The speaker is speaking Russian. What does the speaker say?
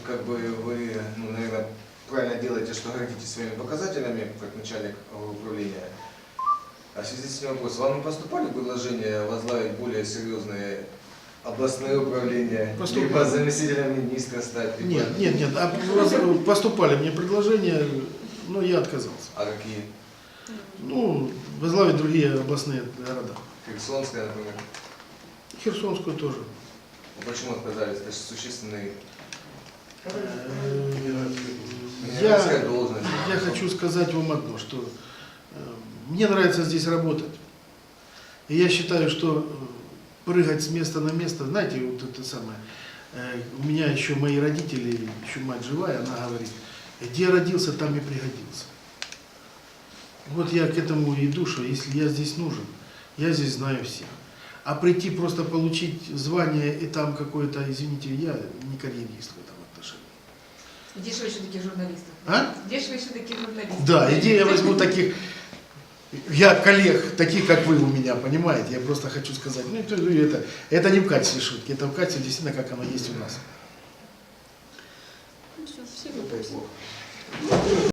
что как бы вы, ну, наверное, правильно делаете, что гордитесь своими показателями, как начальник управления. А в связи с этим вопрос, вам не поступали предложения возглавить более серьезные областные управления, Поступали. либо заместителем министра стать? либо- Нет, нет, нет. А раз- поступали мне предложения, но я отказался. А какие? Ну, возглавить другие областные города. Херсонская, например. Херсонскую тоже. Ну, Почему отказались? Это же существенный Я, я хочу сказать вам одно, что э, мне нравится здесь работать. И я считаю, что э, прыгать с места на место, знаете, вот это самое, э, у меня еще мои родители, еще мать живая, она говорит, где родился, там и пригодился. Вот я к этому иду, что если я здесь нужен, я здесь знаю всех. А прийти просто получить звание и там какое-то, извините, я не карьерист в этом. Где же вы еще таких журналистов? А? Где же вы еще таких журналистов? Да, иди я возьму таких, я коллег, таких как вы у меня, понимаете, я просто хочу сказать, ну это, это, это не в качестве шутки, это в качестве действительно, как оно есть у нас. Ну, всё, все